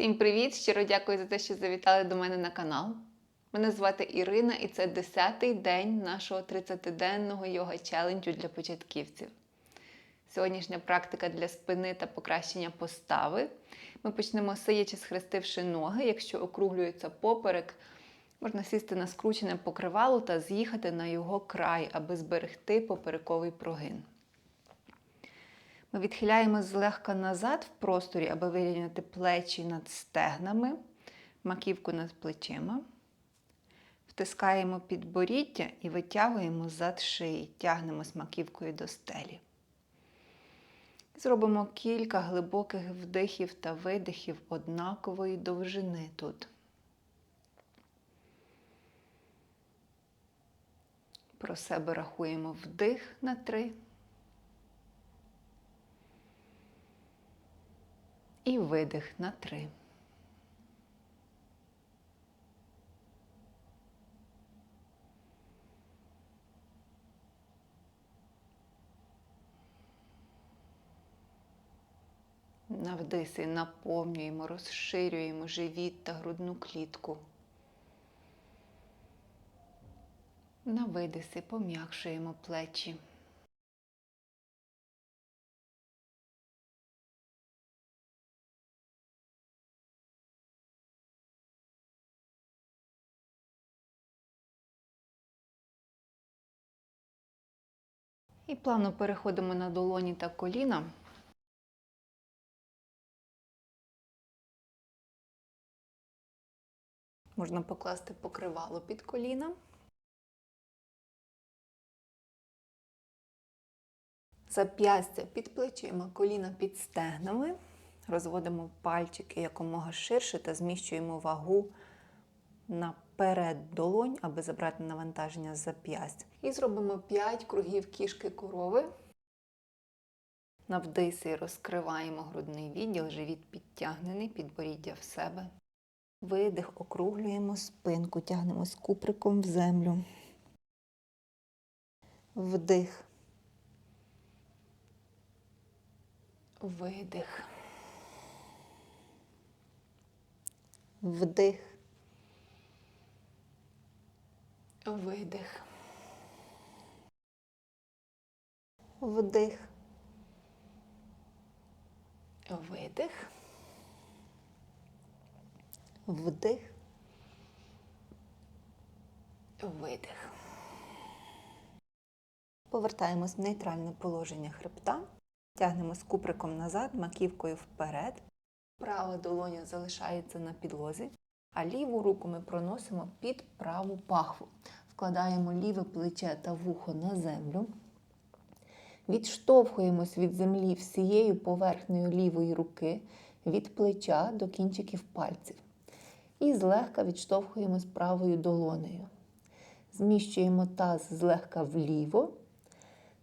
Всім привіт! Щиро дякую за те, що завітали до мене на канал. Мене звати Ірина і це 10-й день нашого 30-денного йога челенджу для початківців. Сьогоднішня практика для спини та покращення постави. Ми почнемо сидячи, схрестивши ноги. Якщо округлюється поперек, можна сісти на скручене покривало та з'їхати на його край, аби зберегти поперековий прогин. Ми відхиляємо злегка назад в просторі, аби вирівняти плечі над стегнами, маківку над плечима. Втискаємо підборіддя і витягуємо зад шиї, тягнемось маківкою до стелі. Зробимо кілька глибоких вдихів та видихів однакової довжини тут. Про себе рахуємо вдих на три. І видих на три. На вдиси наповнюємо, розширюємо живіт та грудну клітку. На видиси пом'якшуємо плечі. І плавно переходимо на долоні та коліна. Можна покласти покривало під коліна. Зап'ястя під плечима, коліна під стегнами. Розводимо пальчики якомога ширше та зміщуємо вагу наперед долонь, аби забрати навантаження з зап'ястя. І зробимо 5 кругів кішки корови. На вдиси розкриваємо грудний відділ, живіт підтягнений, підборіддя в себе. Видих, округлюємо спинку, тягнемось куприком в землю. Вдих. Видих. Вдих. Видих. Вдих. Видих. Вдих. Видих. Повертаємось в нейтральне положення хребта. Тягнемось куприком назад, маківкою вперед. Права долоня залишається на підлозі, а ліву руку ми проносимо під праву пахву. Вкладаємо ліве плече та вухо на землю. Відштовхуємось від землі всією поверхнею лівої руки від плеча до кінчиків пальців. І злегка відштовхуємось правою долонею. Зміщуємо таз злегка вліво,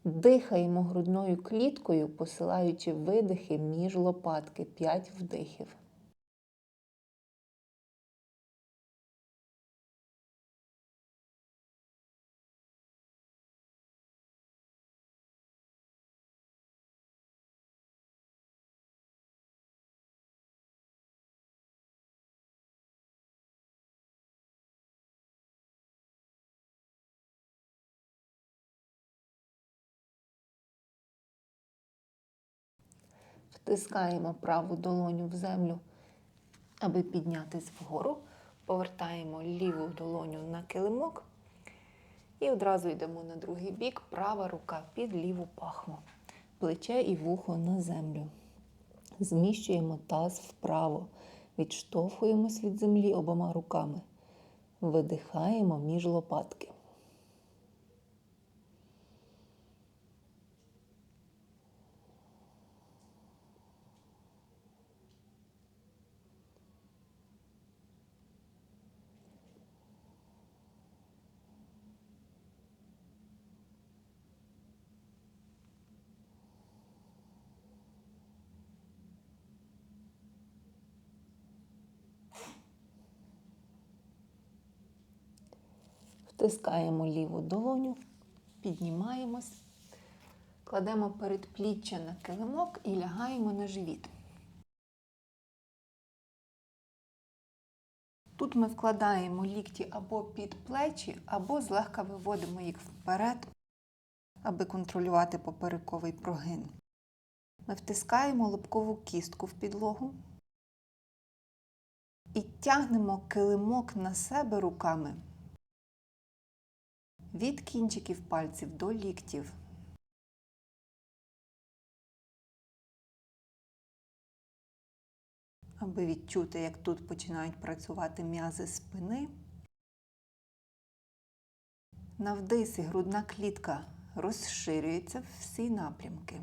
дихаємо грудною кліткою, посилаючи видихи між лопатки 5 вдихів. Втискаємо праву долоню в землю, аби піднятися вгору. Повертаємо ліву долоню на килимок. І одразу йдемо на другий бік. Права рука під ліву пахву. Плече і вухо на землю. Зміщуємо таз вправо. Відштовхуємось від землі обома руками. Видихаємо між лопатки. Втискаємо ліву долоню, піднімаємось, кладемо передпліччя на килимок і лягаємо на живіт. Тут ми вкладаємо лікті або під плечі, або злегка виводимо їх вперед, аби контролювати поперековий прогин. Ми втискаємо лобкову кістку в підлогу і тягнемо килимок на себе руками від кінчиків пальців до ліктів. Аби відчути, як тут починають працювати м'язи спини. На вдисі грудна клітка розширюється в всі напрямки.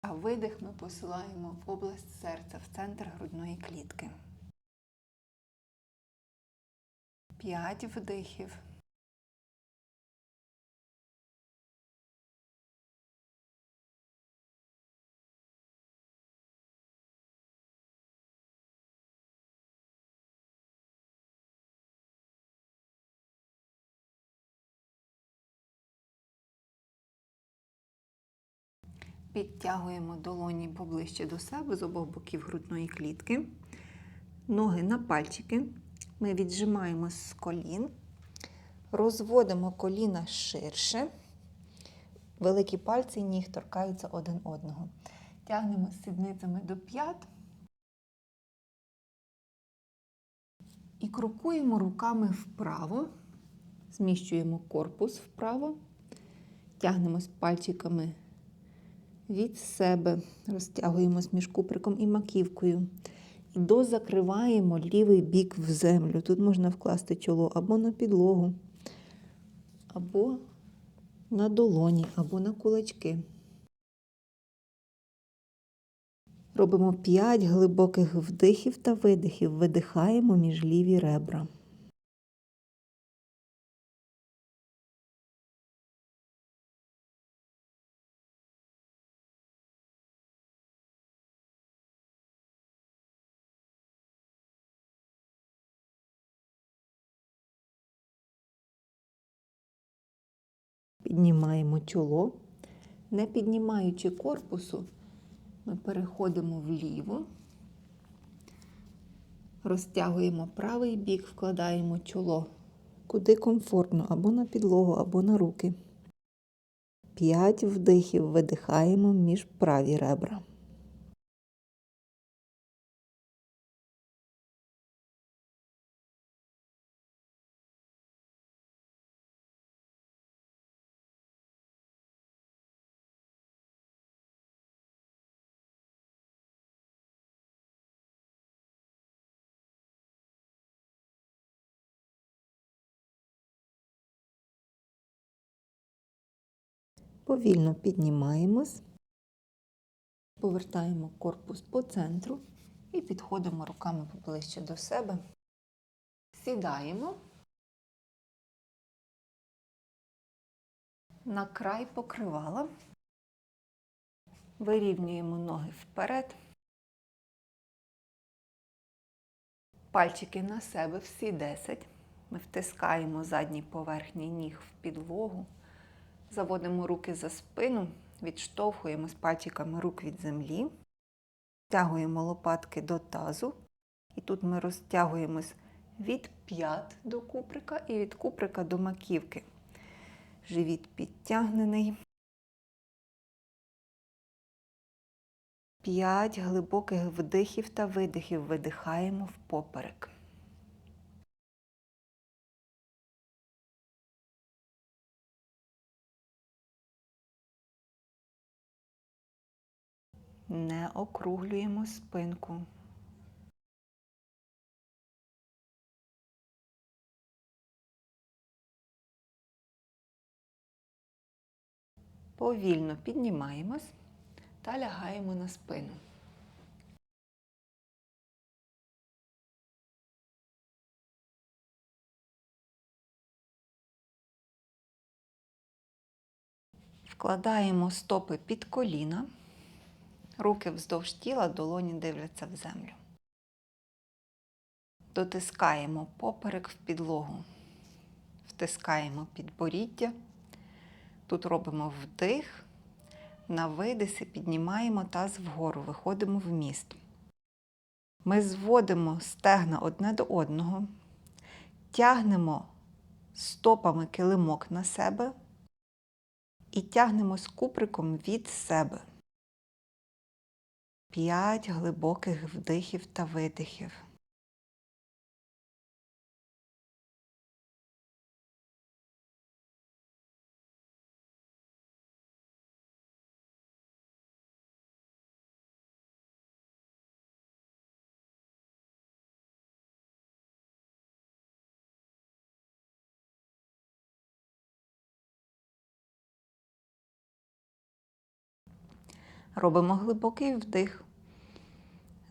А видих ми посилаємо в область серця, в центр грудної клітки. П'ять вдихів. Підтягуємо долоні поближче до себе з обох боків грудної клітки. Ноги на пальчики. Ми віджимаємо з колін, розводимо коліна ширше. Великі пальці ніг торкаються один одного. Тягнемо сідницями до п'ят. І крокуємо руками вправо, зміщуємо корпус вправо, тягнемось пальчиками від себе, розтягуємось між куприком і маківкою. І дозакриваємо лівий бік в землю. Тут можна вкласти чоло або на підлогу, або на долоні, або на кулачки. Робимо 5 глибоких вдихів та видихів. Видихаємо між ліві ребра. Піднімаємо чоло, не піднімаючи корпусу, ми переходимо вліво, розтягуємо правий бік, вкладаємо чоло куди комфортно, або на підлогу, або на руки. П'ять вдихів видихаємо між праві ребра. Повільно піднімаємось, повертаємо корпус по центру і підходимо руками поближче до себе. Сідаємо на край покривала, вирівнюємо ноги вперед, пальчики на себе всі 10. Ми втискаємо задні поверхні ніг в підлогу. Заводимо руки за спину, відштовхуємо з пальчиками рук від землі, тягуємо лопатки до тазу. І тут ми розтягуємось від п'ят до куприка і від куприка до маківки. Живіт підтягнений. П'ять глибоких вдихів та видихів видихаємо в поперек. Не округлюємо спинку. Повільно піднімаємось та лягаємо на спину. Вкладаємо стопи під коліна. Руки вздовж тіла, долоні дивляться в землю. Дотискаємо поперек в підлогу, втискаємо підборіддя. Тут робимо вдих, на видисі піднімаємо таз вгору, виходимо в міст. Ми зводимо стегна одне до одного, тягнемо стопами килимок на себе і тягнемо з куприком від себе. П'ять глибоких вдихів та видихів. Робимо глибокий вдих.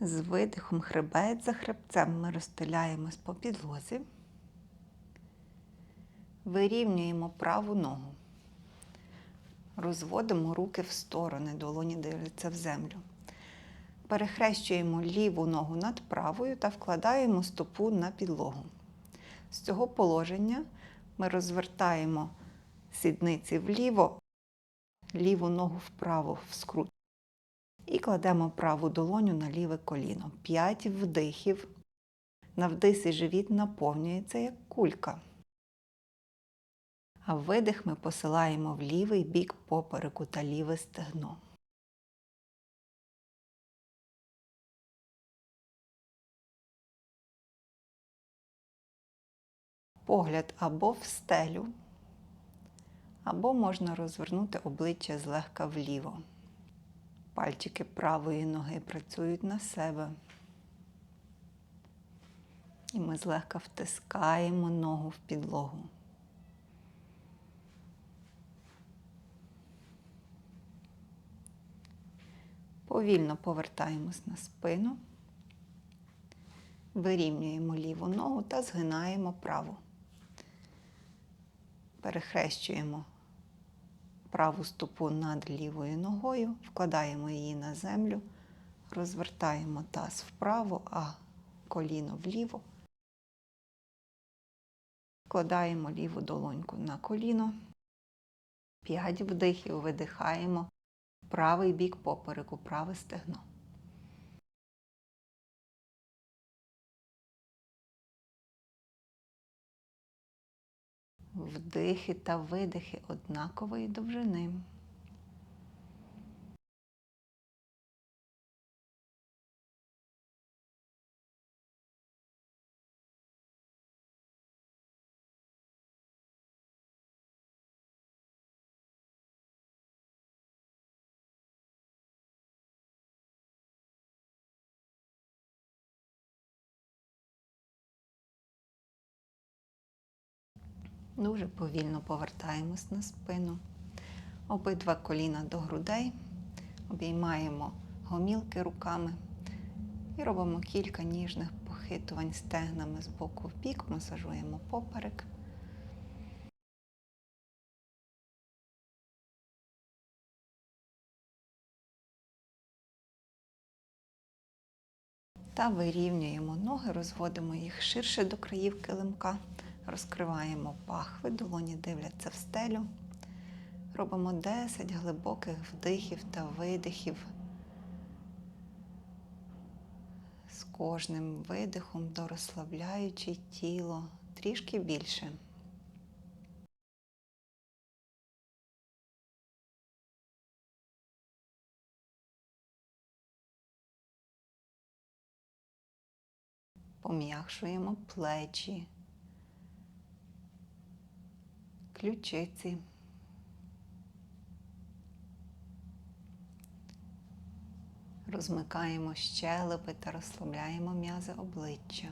З видихом хребет за хребцем ми розстеляємось по підлозі. Вирівнюємо праву ногу. Розводимо руки в сторони, долоні дивляться в землю. Перехрещуємо ліву ногу над правою та вкладаємо стопу на підлогу. З цього положення ми розвертаємо сідниці вліво, ліву ногу вправо в скрут. І кладемо праву долоню на ліве коліно. П'ять вдихів. На вдисі живіт наповнюється як кулька. А видих ми посилаємо в лівий бік попереку та ліве стегно. Погляд або в стелю, або можна розвернути обличчя злегка вліво. Пальчики правої ноги працюють на себе. І ми злегка втискаємо ногу в підлогу. Повільно повертаємось на спину, вирівнюємо ліву ногу та згинаємо праву. Перехрещуємо праву стопу над лівою ногою, вкладаємо її на землю, розвертаємо таз вправо, а коліно вліво. Вкладаємо ліву долоньку на коліно. П'ять вдихів видихаємо. Правий бік попереку, праве стегно. Вдихи та видихи однакової довжини. Дуже повільно повертаємось на спину. Обидва коліна до грудей. Обіймаємо гомілки руками і робимо кілька ніжних похитувань стегнами з боку в бік, масажуємо поперек. Та вирівнюємо ноги, розводимо їх ширше до країв килимка. Розкриваємо пахви, долоні дивляться в стелю. Робимо 10 глибоких вдихів та видихів. З кожним видихом дорозслабляючи тіло трішки більше. Пом'якшуємо плечі, ключиці. Розмикаємо щелепи та розслабляємо м'язи обличчя.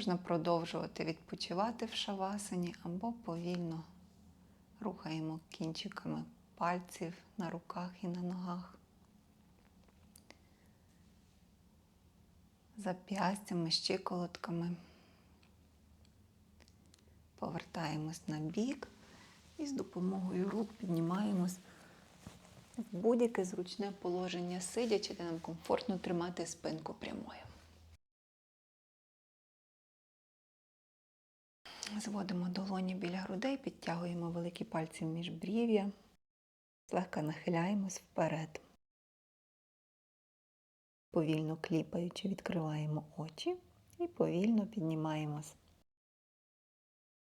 Можна продовжувати відпочивати в шавасані або повільно рухаємо кінчиками пальців на руках і на ногах. Зап'ястями, щиколотками. Повертаємось на бік і з допомогою рук піднімаємось в будь-яке зручне положення сидячи, де нам комфортно тримати спинку прямою. Зводимо долоні біля грудей, підтягуємо великі пальці в міжбрів'я, злегка нахиляємось вперед. Повільно кліпаючи, відкриваємо очі і повільно піднімаємось.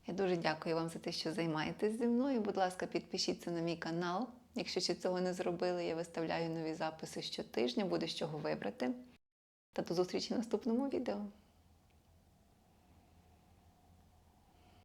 Я дуже дякую вам за те, що займаєтесь зі мною. Будь ласка, підпишіться на мій канал. Якщо ще цього не зробили, я виставляю нові записи щотижня, буде з чого вибрати. Та до зустрічі в наступному відео.